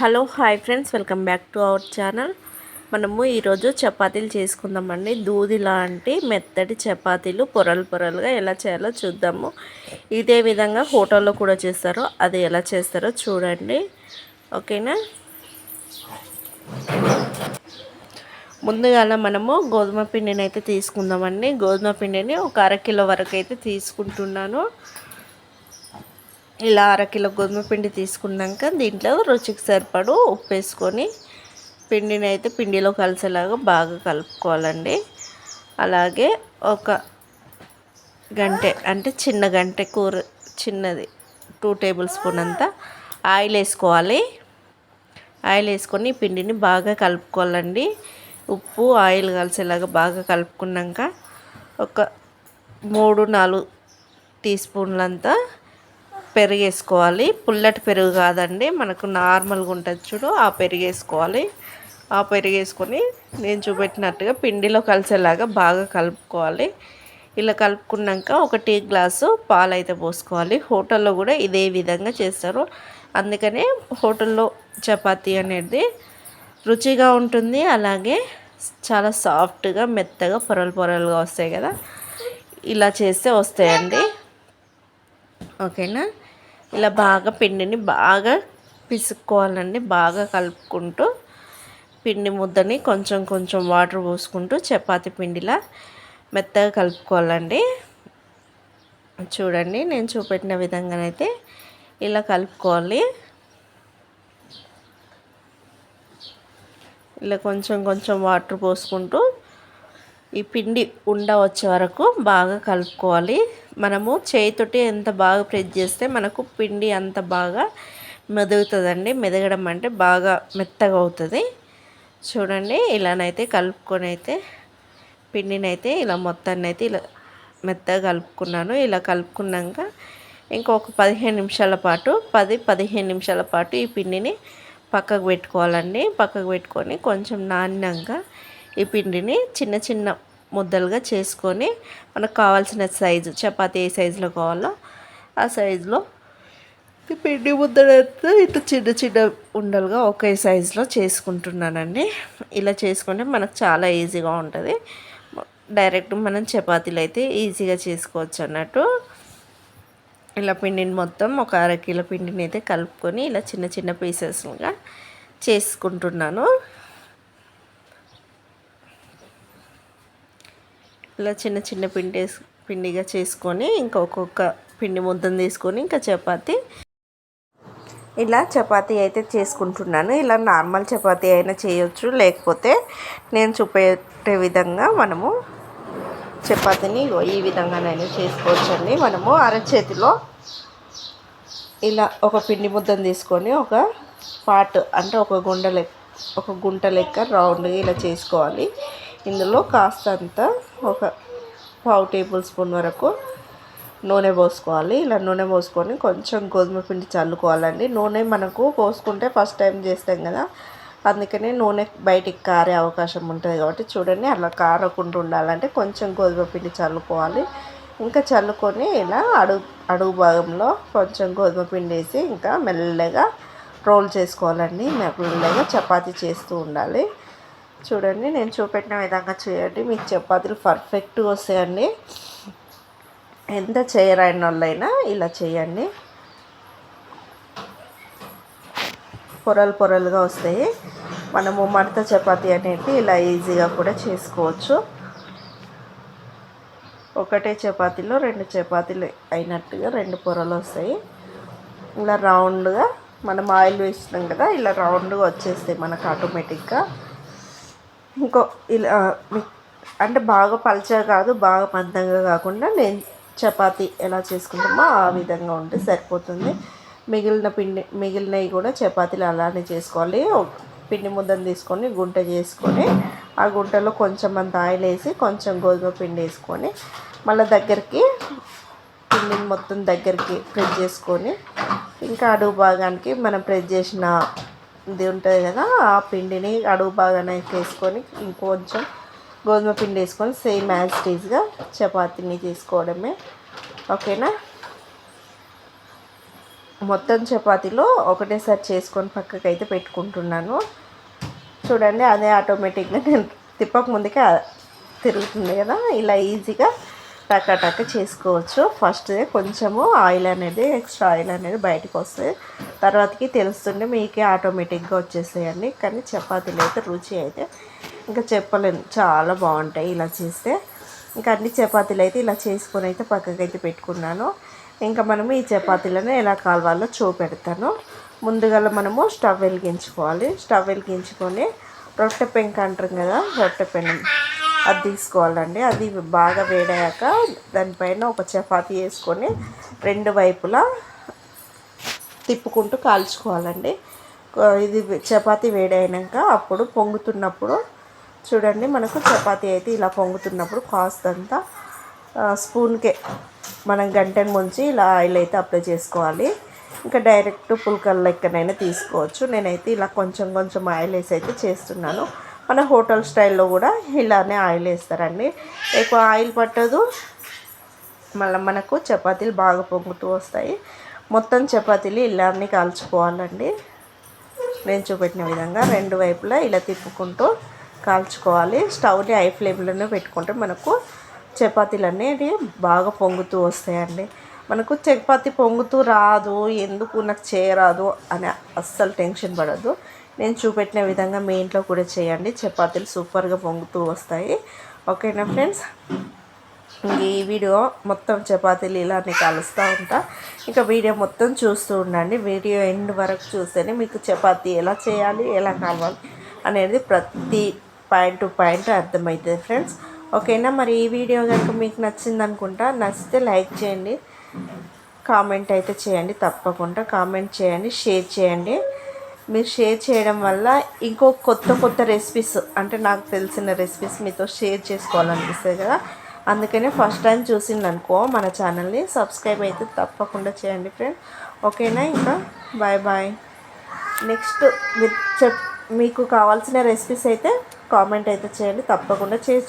Hello hi friends welcome back to our channel. మనము ఈరోజు చపాతీలు చేసుకుందామండి. దూది లాంటి మెత్తటి చపాతీలు పొరలు పొరలుగా ఎలా చేయాలో చూద్దాము. ఇదే విధంగా హోటల్లో కూడా చేస్తారో అది ఎలా చేస్తారో చూడండి. ఓకేనా? ముందుగా మనము గోధుమ పిండిని అయితే తీసుకుందామండి. గోధుమ పిండిని ఒక అరకిలో వరకు అయితే తీసుకుంటున్నాను. ఇలా అరకిలో గోధుమ పిండి తీసుకున్నాక దీంట్లో రుచికి సరిపడు ఉప్పు వేసుకొని పిండిని అయితే పిండిలో కలిసేలాగా బాగా కలుపుకోవాలండి. అలాగే ఒక గంటె అంటే చిన్న గంటె కూర చిన్నది టూ టేబుల్ స్పూన్ అంతా ఆయిల్ వేసుకోవాలి. ఆయిల్ వేసుకొని పిండిని బాగా కలుపుకోవాలండి. ఉప్పు ఆయిల్ కలిసేలాగా బాగా కలుపుకున్నాక ఒక మూడు నాలుగు టీ స్పూన్లంతా పెరుగు వేసుకోవాలి పుల్లటి పెరుగు కాదండి. మనకు నార్మల్గా ఉంటుంది చూడు ఆ పెరుగు వేసుకోవాలి ఆ పెరుగు వేసుకొని నేను చూపెట్టినట్టుగా పిండిలో కలిసేలాగా బాగా కలుపుకోవాలి. ఇలా కలుపుకున్నాక ఒక టీ గ్లాసు పాలు అయితే పోసుకోవాలి. హోటల్లో కూడా ఇదే విధంగా చేస్తారు. అందుకనే హోటల్లో చపాతీ అనేది రుచిగా ఉంటుంది. అలాగే చాలా సాఫ్ట్గా మెత్తగా పొరలు పొరలుగా వస్తాయి కదా. ఇలా చేస్తే వస్తాయండి. ఓకేనా? ఇలా బాగా పిండిని బాగా పిసుక్కోవాలండి. బాగా కలుపుకుంటూ పిండి ముద్దని కొంచెం కొంచెం వాటర్ పోసుకుంటూ చపాతి పిండిలా మెత్తగా కలుపుకోవాలండి. చూడండి నేను చూపెట్టిన విధంగానైతే ఇలా కలుపుకోవాలి. ఇలా కొంచెం కొంచెం వాటర్ పోసుకుంటూ ఈ పిండి ఉండ వచ్చే వరకు బాగా కలుపుకోవాలి. మనము చేయితోటి ఎంత బాగా ప్రెస్ చేస్తే మనకు పిండి అంత బాగా మెదుగుతుందండి. మెదగడం అంటే బాగా మెత్తగా అవుతుంది. చూడండి ఇలానైతే కలుపుకొని అయితే పిండినైతే ఇలా మొత్తాన్ని అయితే ఇలా మెత్తగా కలుపుకున్నాను. ఇలా కలుపుకున్నాక ఇంకొక పదిహేను నిమిషాల పాటు పది పదిహేను నిమిషాల పాటు ఈ పిండిని పక్కకు పెట్టుకోవాలండి. పక్కకు పెట్టుకొని కొంచెం నాణ్యంగా ఈ పిండిని చిన్న చిన్న ముద్దలుగా చేసుకొని మనకు కావాల్సిన సైజు చపాతీ ఏ సైజులో కావాలో ఆ సైజులో ఈ పిండి ముద్దలతో ఇట్లా చిన్న చిన్న ఉండలుగా ఒకే సైజులో చేసుకుంటున్నానండి. ఇలా చేసుకుంటే మనకు చాలా ఈజీగా ఉంటుంది. డైరెక్ట్ మనం చపాతీలు అయితే ఈజీగా చేసుకోవచ్చు అన్నట్టు. ఇలా పిండిని మొత్తం ఒక అర కిలో పిండిని అయితే కలుపుకొని ఇలా చిన్న చిన్న పీసెస్గా చేసుకుంటున్నాను. ఇలా చిన్న చిన్న పిండి పిండిగా చేసుకొని ఇంకా ఒక్కొక్క పిండి ముద్దను తీసుకొని ఇంకా చపాతి. ఇలా చపాతీ అయితే చేసుకుంటున్నాను. ఇలా నార్మల్ చపాతీ అయినా చేయొచ్చు. లేకపోతే నేను చూపెట్టే విధంగా మనము చపాతీని ఈ విధంగానైనా చేసుకోవచ్చండి. మనము అరచేతిలో ఇలా ఒక పిండి ముద్దను తీసుకొని ఒక పాట్ అంటే ఒక గుండ లెక్క ఒక గుంట లెక్క రౌండ్గా ఇలా చేసుకోవాలి. ఇందులో కాస్తంత ఒక పావు టేబుల్ స్పూన్ వరకు నూనె పోసుకోవాలి. ఇలా నూనె పోసుకొని కొంచెం గోధుమ పిండి చల్లుకోవాలండి. నూనె మనకు పోసుకుంటే ఫస్ట్ టైం చేస్తాం కదా. అందుకనే నూనె బయటికి కారే అవకాశం ఉంటుంది కాబట్టి చూడండి అలా కారకుండా ఉండాలంటే కొంచెం గోధుమ పిండి చల్లుకోవాలి. ఇంకా చల్లుకొని ఇలా అడుగు అడుగు భాగంలో కొంచెం గోధుమ పిండి వేసి ఇంకా మెల్లగా రోల్ చేసుకోవాలండి. మెల్లగా చపాతీ చేస్తూ ఉండాలి. చూడండి నేను చూపెట్టిన విధంగా చేయండి. మీకు చపాతీలు పర్ఫెక్ట్గా వస్తాయండి. ఎంత చేయరాని వాళ్ళైనా ఇలా చేయండి. పొరలు పొరలుగా వస్తాయి. మనము మడత చపాతీ అనేది ఇలా ఈజీగా కూడా చేసుకోవచ్చు. ఒకటే చపాతీలో రెండు చపాతీలు అయినట్టుగా రెండు పొరలు వస్తాయి. ఇలా రౌండ్గా మనం ఆయిల్ వేసినాం కదా ఇలా రౌండ్గా వచ్చేస్తాయి మనకు ఆటోమేటిక్గా ఇంకో ఇలా అంటే బాగా పల్చగా కాదు బాగా మందంగా కాకుండా నేను చపాతి ఎలా చేసుకుంటామో ఆ విధంగా ఉంటే సరిపోతుంది. మిగిలిన పిండి మిగిలినవి కూడా చపాతీలు అలానే చేసుకోవాలి. పిండి ముద్దను తీసుకొని గుంట చేసుకొని ఆ గుంటలో కొంచెం అంత ఆయిల్ వేసి కొంచెం గోధుమ పిండి వేసుకొని మళ్ళీ దగ్గరికి పిండిని మొత్తం దగ్గరికి ప్రెస్ చేసుకొని ఇంకా అడుగు భాగానికి మనం ప్రెస్ చేసిన ఇది ఉంటుంది కదా ఆ పిండిని అడుగు బాగానే వేసుకొని ఇంకొంచెం గోధుమ పిండి వేసుకొని సేమ్ యాజ్ టీజ్గా చపాతీని చేసుకోవడమే ఓకేనా? మొత్తం చపాతీలో ఒకటేసారి చేసుకొని పక్కకి అయితే పెట్టుకుంటున్నాను. చూడండి అదే ఆటోమేటిక్గా నేను తిప్పక ముందుకే తిరుగుతుంది కదా ఇలా ఈజీగా టక టక్క చేసుకోవచ్చు ఫస్ట్ కొంచెము ఆయిల్ అనేది ఎక్స్ట్రా ఆయిల్ అనేది బయటకు వస్తుంది తర్వాతకి తెలుస్తుంటే మీకే ఆటోమేటిక్గా వచ్చేసేయండి కానీ చపాతీలు అయితే రుచి అయితే ఇంకా చెప్పలేను. చాలా బాగుంటాయి ఇలా చేస్తే. ఇంకా అన్ని చపాతీలు అయితే ఇలా చేసుకొని అయితే పక్కకి అయితే పెట్టుకున్నాను. ఇంకా మనము ఈ చపాతీలను ఎలా కాలవాలో చూపెడతాను. ముందుగా మనము స్టవ్ వెలిగించుకోవాలి. స్టవ్ వెలిగించుకొని రొట్టె పెంక అంటారు కదా రొట్టె పెనం. అది తీసుకోవాలండి. అది బాగా వేడయ్యాక దానిపైన ఒక చపాతి వేసుకొని రెండు వైపులా తిప్పుకుంటూ కాల్చుకోవాలండి. ఇది చపాతి వేడైనాక అప్పుడు పొంగుతున్నప్పుడు చూడండి మనకు చపాతి అయితే ఇలా పొంగుతున్నప్పుడు కాస్తంత స్పూన్కే మనం గంటను ముంచి ఇలా ఆయిల్ అయితే అప్లై చేసుకోవాలి. ఇంకా డైరెక్ట్ పుల్కల్ లెక్కనైనా తీసుకోవచ్చు. నేనైతే ఇలా కొంచెం కొంచెం ఆయిల్ వేసి అయితే చేస్తున్నాను. మన హోటల్ స్టైల్లో కూడా ఇలానే ఆయిల్ వేస్తారండి. ఎక్కువ ఆయిల్ పట్టదు. మళ్ళీ మనకు చపాతీలు బాగా పొంగుతూ వస్తాయి. మొత్తం చపాతీలు ఇలానే కాల్చుకోవాలండి. నేను చూపెట్టిన విధంగా రెండు వైపులా ఇలా తిప్పుకుంటూ కాల్చుకోవాలి. స్టవ్ని హై ఫ్లేమ్లోనే పెట్టుకుంటే మనకు చపాతీలు అనేవి బాగా పొంగుతూ వస్తాయండి. మనకు చపాతీ పొంగుతూ రాదు ఎందుకు నాకు చేయరాదు అని అస్సలు టెన్షన్ పడద్దు. నేను చూపెట్టిన విధంగా మీ ఇంట్లో కూడా చేయండి. చపాతీలు సూపర్గా పొంగుతూ వస్తాయి. ఓకేనా ఫ్రెండ్స్? ఈ వీడియో మొత్తం చపాతీలు ఇలానే కలుస్తూ ఉంటా. ఇంకా వీడియో మొత్తం చూస్తూ ఉండండి. వీడియో ఎండ్ వరకు చూస్తేనే మీకు చపాతీ ఎలా చేయాలి ఎలా కావాలి అనేది ప్రతి పాయింట్ టు పాయింట్ అర్థమవుతుంది ఫ్రెండ్స్. ఓకేనా? మరి ఈ వీడియో కనుక మీకు నచ్చింది అనుకుంటా నచ్చితే లైక్ చేయండి. కామెంట్ అయితే చేయండి తప్పకుండా. కామెంట్ చేయండి షేర్ చేయండి. మీరు షేర్ చేయడం వల్ల ఇంకో కొత్త కొత్త రెసిపీస్ అంటే నాకు తెలిసిన రెసిపీస్ మీతో షేర్ చేసుకోవాలనిపిస్తుంది కదా. అందుకనే ఫస్ట్ టైం చూసిందనుకో మన ఛానల్ని సబ్స్క్రైబ్ అయితే తప్పకుండా చేయండి ఫ్రెండ్ ఓకేనా ఇంకా? బాయ్ బాయ్ నెక్స్ట్ మీరు చెప్ మీకు కావాల్సిన రెసిపీస్ అయితే కామెంట్ అయితే చేయండి. తప్పకుండా చేసి